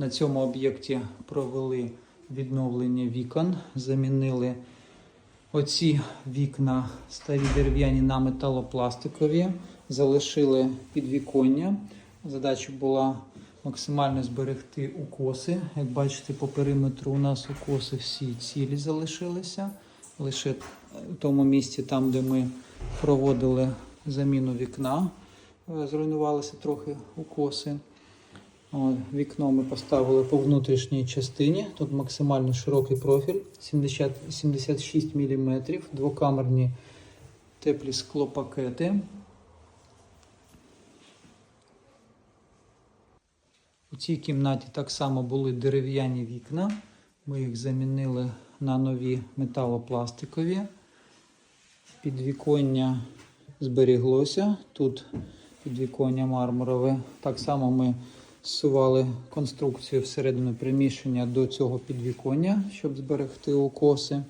На цьому об'єкті провели відновлення вікон, замінили оці вікна старі дерев'яні на металопластикові, залишили підвіконня. Задача була максимально зберегти укоси. Як бачите, по периметру у нас укоси всі цілі залишилися. Лише в тому місці, там, де ми проводили заміну вікна, е, зруйнувалися трохи укоси. Вікно ми поставили по внутрішній частині. Тут максимально широкий профіль 70, 76 мм, двокамерні теплі склопакети. У цій кімнаті так само були дерев'яні вікна. Ми їх замінили на нові металопластикові. Підвіконня зберіглося. Тут підвіконня мармурове. Так само ми зсували конструкцію всередину приміщення до цього підвіконня, щоб зберегти укоси.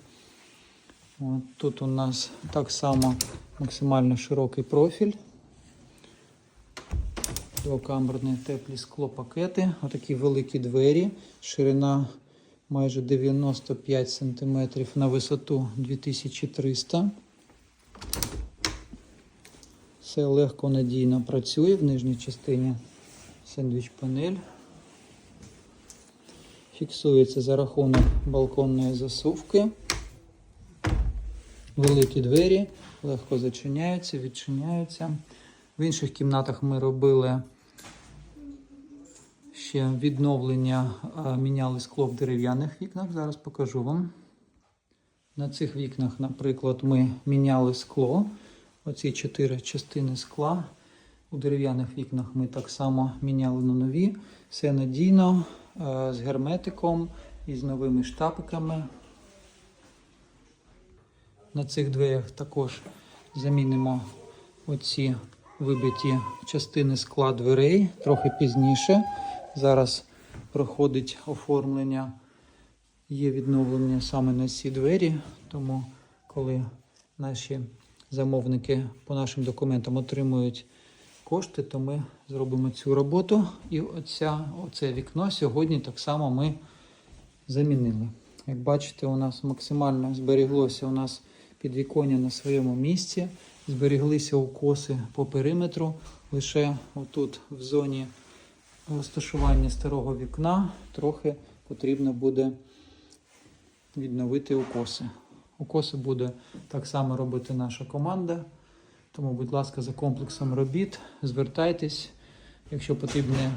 От тут у нас так само максимально широкий профіль. Двокамерні теплі склопакети, отакі великі двері, ширина майже 95 см на висоту 2300 Все легко надійно працює в нижній частині сендвіч панель. Фіксується за рахунок балконної засувки. Великі двері легко зачиняються, відчиняються. В інших кімнатах ми робили ще відновлення, міняли скло в дерев'яних вікнах. Зараз покажу вам. На цих вікнах, наприклад, ми міняли скло. Оці чотири частини скла. У дерев'яних вікнах ми так само міняли на нові. Все надійно, е, з герметиком і з новими штапиками. На цих дверях також замінимо оці вибиті частини скла дверей трохи пізніше. Зараз проходить оформлення, є відновлення саме на ці двері, тому коли наші замовники по нашим документам отримують кошти, то ми зробимо цю роботу. І оця, оце вікно сьогодні так само ми замінили. Як бачите, у нас максимально зберіглося у нас підвіконня на своєму місці, зберіглися укоси по периметру. Лише отут в зоні розташування старого вікна трохи потрібно буде відновити укоси. Укоси буде так само робити наша команда. Тому, будь ласка, за комплексом робіт звертайтесь. Якщо потрібні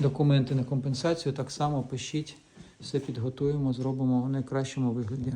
документи на компенсацію, так само пишіть, все підготуємо, зробимо в найкращому вигляді.